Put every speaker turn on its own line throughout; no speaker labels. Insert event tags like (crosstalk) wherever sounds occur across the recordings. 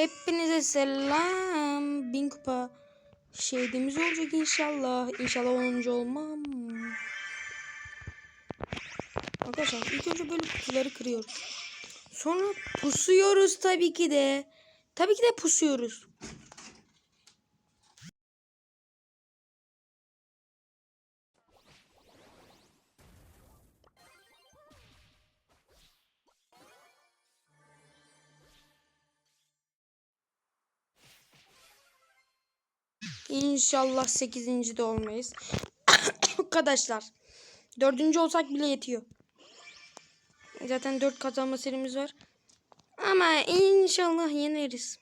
Hepinize selam. Bin kupa şeydimiz olacak inşallah. İnşallah 10. olmam. Arkadaşlar ilk önce böyle kutuları kırıyoruz. Sonra pusuyoruz tabii ki de. Tabii ki de pusuyoruz. İnşallah 8. de olmayız. (coughs) Arkadaşlar. Dördüncü olsak bile yetiyor. Zaten 4 kazanma serimiz var. Ama inşallah yeneriz.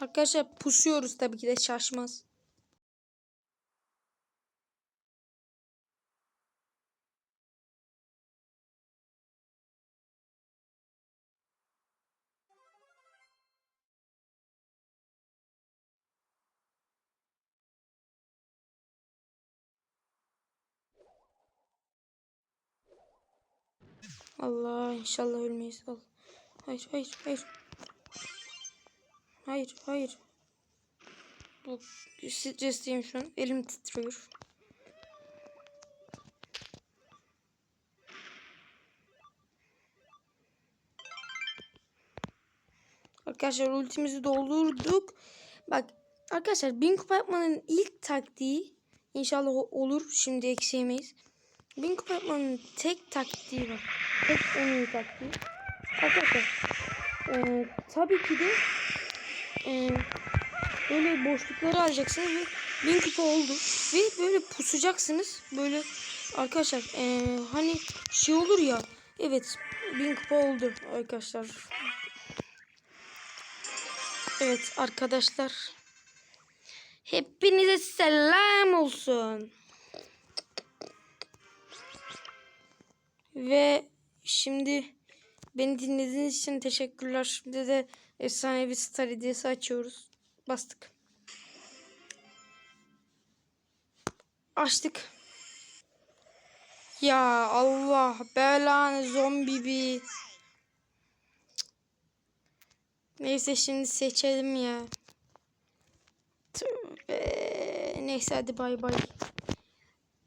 Arkadaşlar pusuyoruz tabii ki de şaşmaz. Allah inşallah ölmeyiz. Hayır hayır hayır. Hayır hayır. Bak stresliyim şu an. Elim titriyor. Arkadaşlar ultimizi doldurduk. Bak arkadaşlar bin kupa yapmanın ilk taktiği inşallah olur. Şimdi eksiyemeyiz. Bin kupa yapmanın tek taktiği var. Tek en iyi taktiği. Arkadaşlar eee, tabii ki de eee, böyle boşlukları arayacaksınız ve bin kupa oldu. Ve böyle pusacaksınız. Böyle arkadaşlar eee, hani şey olur ya. Evet bin kupa oldu arkadaşlar. Evet arkadaşlar. Hepinize selam olsun. Ve şimdi beni dinlediğiniz için teşekkürler. Şimdi de efsanevi star hediyesi açıyoruz. Bastık. Açtık. Ya Allah belanı zombi bir. Neyse şimdi seçelim ya. Tövbe. Neyse hadi bay bay.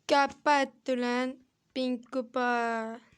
Kapat lan. Bin kupa.